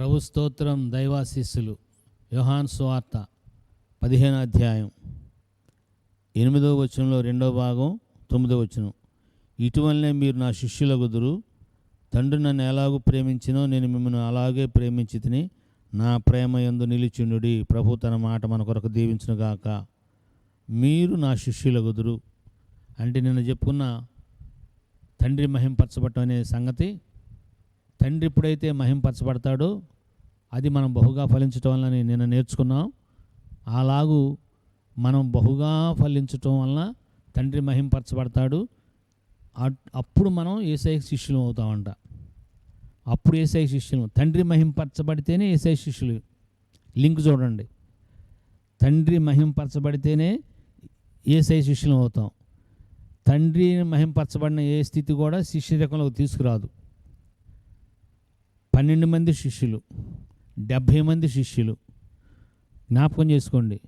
ప్రభు స్తోత్రం దైవాశిస్సులు. యోహాన్ సువార్త పదిహేను అధ్యాయం ఎనిమిదవ వచనంలో రెండో భాగం తొమ్మిదో వచనం. ఇటువలనే మీరు నా శిష్యుల కుదురు తండ్రి నన్ను ఎలాగూ ప్రేమించినో నేను మిమ్మల్ని అలాగే ప్రేమించి తిని నా ప్రేమ యందు నిలిచిండుడి ప్రభు తన మాట మన కొరకు దీవించునుగాక మీరు నా శిష్యుల కుదురు అంటే నిన్న చెప్పుకున్న తండ్రి మహింపరచబట్టం అనే సంగతి తండ్రి ఎప్పుడైతే మహింపరచబడతాడో అది మనం బహుగా ఫలించటం వల్ల నిన్న నేర్చుకున్నాం. అలాగూ మనం బహుగా ఫలించటం వలన తండ్రి మహింపరచబడతాడు. అట్- అప్పుడు మనం ఏసై శిష్యులు అవుతామంట. అప్పుడు ఏసై శిష్యులు. తండ్రి మహింపరచబడితేనే ఏసై శిష్యులు. లింక్ చూడండి. తండ్రి మహింపరచబడితేనే ఏసై శిష్యులు అవుతాం. తండ్రి మహింపరచబడిన ఏ స్థితి కూడా శిష్యరకంలోకి తీసుకురాదు. పన్నెండు మంది శిష్యులు డెబ్భై మంది శిష్యులు. జ్ఞాపకం చేసుకోండి.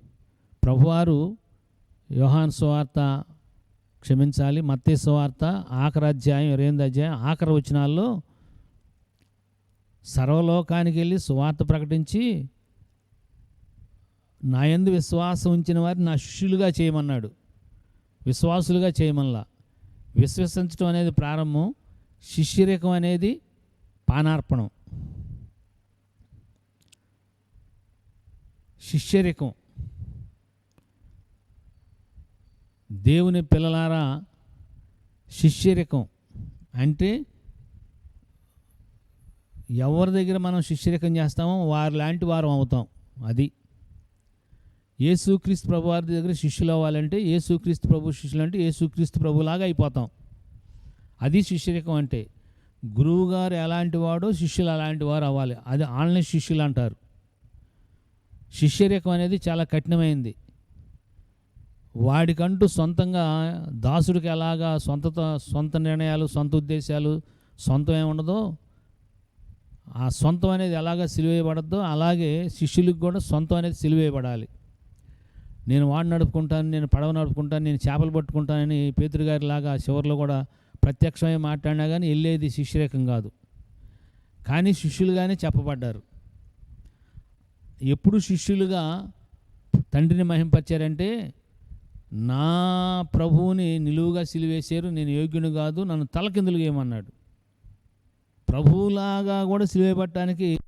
ప్రభువారు యోహాన్ సువార్త క్షమించాలి మత్తే సువార్త ఆఖరి అధ్యాయం ఇరవై అధ్యాయం ఆఖరి వచనాల్లో సర్వలోకానికి వెళ్ళి సువార్త ప్రకటించి నా యందు విశ్వాసం ఉంచిన వారిని నా శిష్యులుగా చేయమన్నాడు. విశ్వాసులుగా చేయమల్లా విశ్వసించడం అనేది ప్రారంభం శిష్యరికం అనేది పానార్పణం. శిష్యరికం. దేవుని పిల్లలారా శిష్యరికం అంటే ఎవరి దగ్గర మనం శిష్యరికం చేస్తామో వారి లాంటి వారం అవుతాం. అది ఏసుక్రీస్తు ప్రభు వారి దగ్గర శిష్యులు అవ్వాలంటే ఏసుక్రీస్తు ప్రభు శిష్యులు అంటే ఏసుక్రీస్తు ప్రభులాగా అయిపోతాం. అది శిష్యరికం అంటే గురువుగారు ఎలాంటి వాడో శిష్యులు అలాంటి వారు అవ్వాలి. అది ఆన్లైన్ శిష్యులు అంటారు. శిష్యరేఖం అనేది చాలా కఠినమైంది. వాడికంటూ సొంతంగా దాసుడికి ఎలాగా సొంత సొంత నిర్ణయాలు సొంత ఉద్దేశాలు సొంతం ఏముండదో ఆ సొంతం అనేది ఎలాగ సిలువేయబడద్దో అలాగే శిష్యులకు కూడా సొంతం అనేది సిలువేయబడాలి. నేను వాడు నడుపుకుంటాను నేను పడవ నడుపుకుంటాను నేను చేపలు పట్టుకుంటానని పేతురు లాగా చివరిలో కూడా ప్రత్యక్షమై మాట్లాడినా కానీ వెళ్ళేది శిష్యరేఖం కాదు. కానీ శిష్యులుగానే చెప్పబడ్డారు. ఎప్పుడు శిష్యులుగా తండ్రిని మహింపరిచారంటే నా ప్రభువుని నిలువుగా సిలివేశారు నేను యోగ్యుని కాదు నన్ను తలకిందులుగా ఏమన్నాడు. ప్రభువులాగా కూడా సిలివేయబట్టడానికి